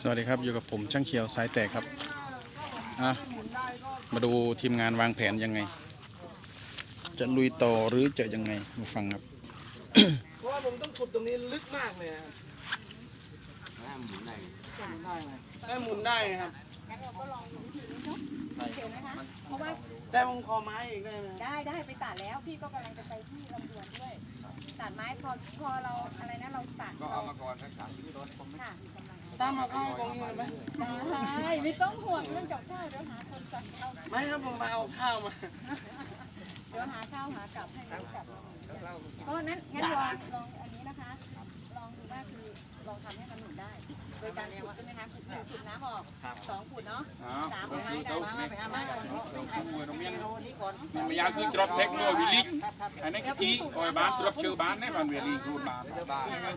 สวัสดีครับอยู่กับผมช่างเขียวสายแตกครับอะมาดูทีมงานวางแผนยังไง จะลุยต่อหรือจะยังไงมาฟังครับ เพราะว่าผมต้องขุดตรงนี้ลึกมากเลยครับได้หมุนได้ไงครับงั้นเราก็ลองดูวิธีนี้เนาะเขียวไหมคะเพราะว่าแต่ผมคอไม้อีกได้ไหมได้ได้ไปตัดแล้วพี่ก็กำลังจะไปที่ลำดวนด้วยตัดไม้พอพอเราอะไรนะเราตัดก็เอามาก่อนสักสามค่ะกำลัง ตามาเข้าตรงยืนไหมได้ไม่ต้องห่วงเรื่องกับข้าวเดี๋ยวหาคนจัดเอาไม่ครับผมมาเอาข้าวมาเดี๋ยวหาข้าวหากลับให้กลับก็นั้นงั้นลองลองอันนี้นะคะ ลองดูว่าคือลองทำให้มันหนุนได้ ยการขุดใช่ไหมคะขุดขุดน้ำออกสองขุดเนาะสามไปให้ได้มาไปให้มานี่ก่อน Namanya aku drop tekno wilik. Ane kiti oi ban drop cheu ban ne ban wilik ku ban.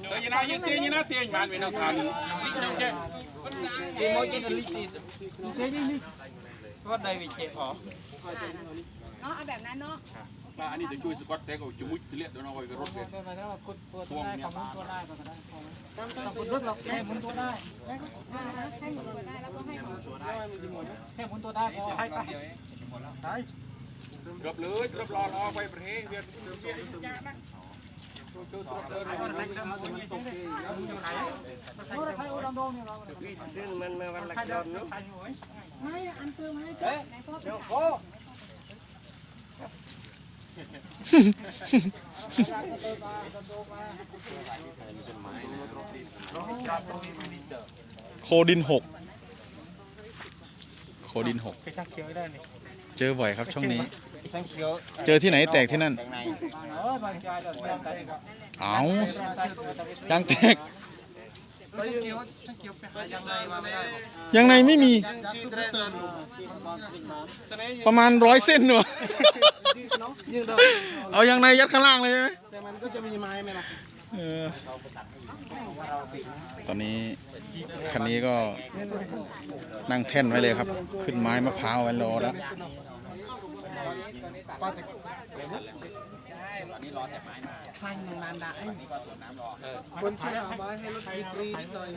To yana yu te yana te ban we na than. Lik no che. Ti mo che lik ti. Te ni ni. Ko dai vi che เนาะเอาแบบนั้นเนาะ อันนี้จะช่วยสกอตเทกเอาจมุดเลียดเดี๋ยวน้องไว้กับรถเสร็จไม่เนี่ยตาได้นตัวได้ก็ได้ต้องกดรถเราแค่มุนตัวได้ให้หมุนตัวได้แล้ให้หมุนตัวได้แค่มุนตัวได้พอให้ไปไกรับเลยกรับรอรอไปประเทศเวียดเวยดจ้าบ้างซึ่งมันมาวันละจอนนู้นไม่อันเติมให้เจ้า โอ้โคดินหก โคดินหก ไปช่างเขียวได้นี่เจอบ่อยครับช่วงนี้ ช่างเขียวเจอที่ไหนแตกที่นั่นข้างในเออบางใจจะเริ่มได้ก็เอาจางแตก ช่างเขียวช่างเขียวไปหายังไงมาไม่ได้ยังในไม่มี ประมาณร้อยเส้นหนูเอายังในยัดข้างล่างเลยใช่ไหมแต่มันก็จะมีไม้ไหมล่ะตอนนี้คันนี้ก็นั่งแท่นไว้เลยครับ ขึ้นไม้มะพร้าวไว้รอแล้ว คนช่วยเอาไม้ให้รถดีกรีนิดหน่อย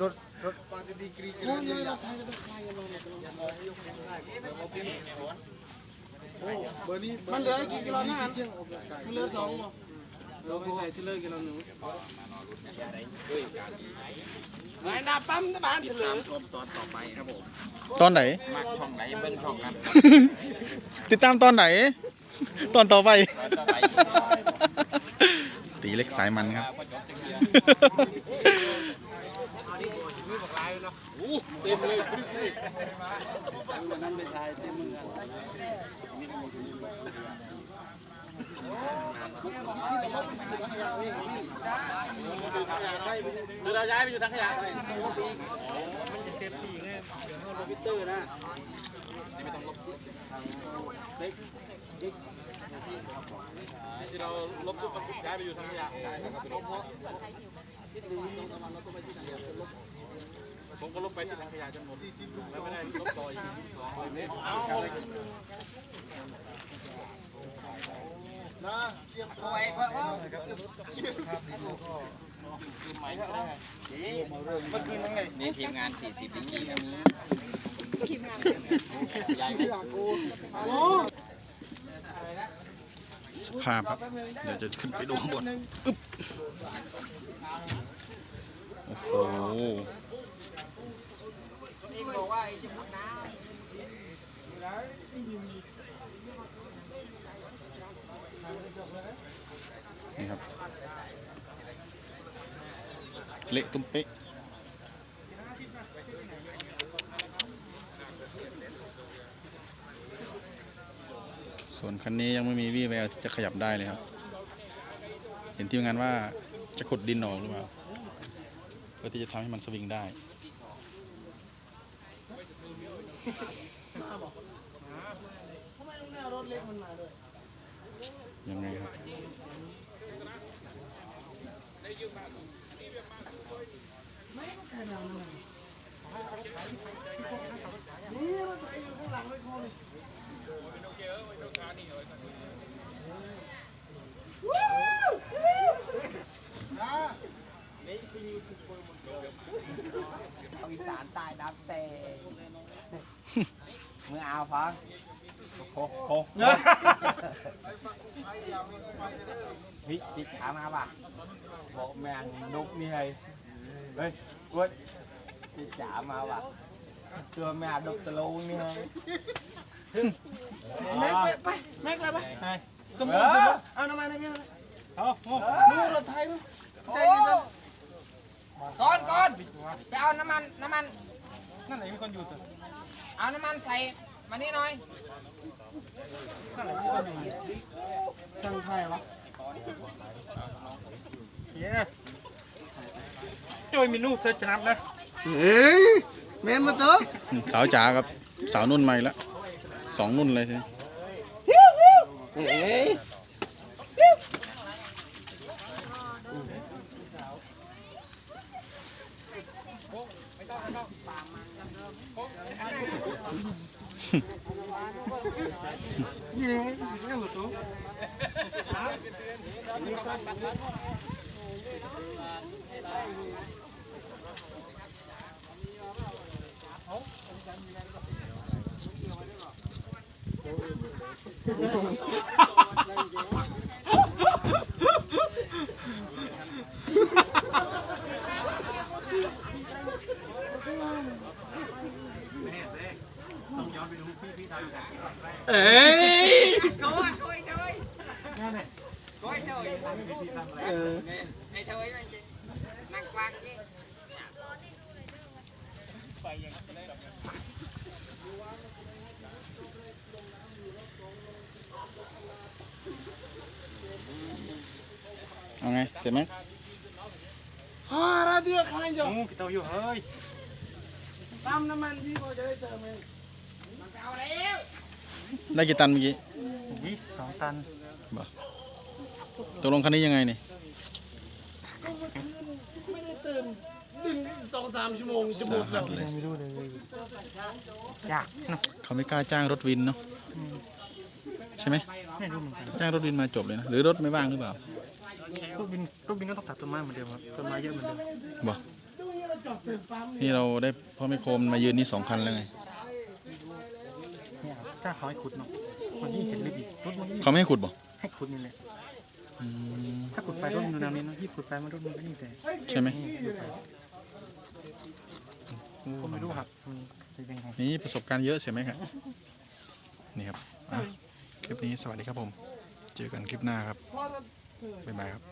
รถรถปาดีกรีจะเลื่อนยาวมันเหลือกี่กิโลนะมันเหลือสองเราไปใส่ที่เลิกกิโลหนึ่งไอ้ดาปั๊มตะบานเหลือชมตอนต่อไปครับผมตอนไหนมักช่องไหนเบิ้งช่องนั้นติดตามตอนไหน ตอนต่อไป ตีเล็กสายมันครับเต็มเลยนั้นไปถ่ายเต็มมือเราย้ายไปอยู่ทางขยะมันจะเซฟตี้ไงเดี๋ยวเราพิเตอร์นะ ที่เราลบปุ๊บมันย้ายไปอยู่ทางขยะผมก็ลบไปที่ทางขยะจนหมดแล้วไม่ได้ลบต่ออีกนี่นะเสียบเอาไว้เพราะว่าเมื่อคืนนั่งไงนี่ทีมงาน 40ดีกรีนะมีทีมงานใหญ่ไหมโอ้ สภาพครับ เดี๋ยวจะขึ้นไปดูข้างบนอึ๊บโอ้โหนี่ครับ เละตุ้มเป๊ะ ส่วนคันนี้ยังไม่มีวี่แววที่จะขยับได้เลยครับ เห็นทีมงานว่าจะขุดดินออกหรือเปล่าเพื่อที่จะทำให้มันสวิงได้ยังไงครับ เอาอีสานตายน้ำเตะมือเอาพังโคโคฮิฮิถามาป่ะบอกแมงนกนี่ไงเฮ้ยกุ้ดฮิจ๋ามาป่ะตัวแม่ดกตะลูนี่ไงแม็กไปไปแม็กเลยไปสมบูรณ์เอาน้ำมันนะพี่เอาโอ้ดูรถไทยดูใจเย็นำมันน้ำมันนั่นไหนมีคนอยู่ตัวเอาน้ำมันใส่มานี่หน่อยๆตั้งไทยวะเย้โจยมีนูเธอจะนับนะเฮ้ยแมนมาเถอะอืมสาวจ๋ากับ สาวนุ่นใหม่ละสองนุ่นเลยทีนี้ เอ้ย โอ้ยโอ้ยโอ้ยโอ้ยโอ้ยเออ ไอ้เธอไอ้มันนั่งกวางยี่เอาไง เสร็จไหมฮ่าราเดียขายจ้ะโอ้พี่เตาอยู่เฮ้ยตามน้ำมันพี่พอจะได้เติมเองเอาแล้วได้กี่ตันเมื่อกี้ยี่สองตันตกลงคันนี้ยังไงนี่ ไม่ได้เติมดึงสองสามชั่วโมงจะหมสาดหัแล้วสเลย ไม่รู้เลยยากเนาะเขาไม่กล้าจ้างรถวินเนาะใช่ไหมไม่รู้เหมือนกันจ้างรถวินมาจบเลยนะ หรือรถไม่ว่างหรือเปล่าลูกบินลูกบินก็ต้องตัดต้นไม้เหมือนเดิมครับต้นไม้เยอะเหมือนเดิมบอกนี่เราได้พ่อไม่โคมมายืนนี่สองคันแล้วไงเนี่ยครับถ้าเขาให้ขุดเนาะมันยิ่งจะลึกอีกรถมันยิ่งเขาไม่ให้ขุดบอกให้ขุดนี่แหละ อืมถ้าขุดไปรถมันดูแนวนี้เนาะยิ่งขุดไปมันรถมันก็ยิ่งแต่ใช่ไหมก็ไม่รู้ครับมันจะยังไง นี่ประสบการณ์เยอะเสียไหมครับนี่ครับอะคลิปนี้สวัสดีครับผม เจอกันคลิปหน้าครับบ๊ายบายครับ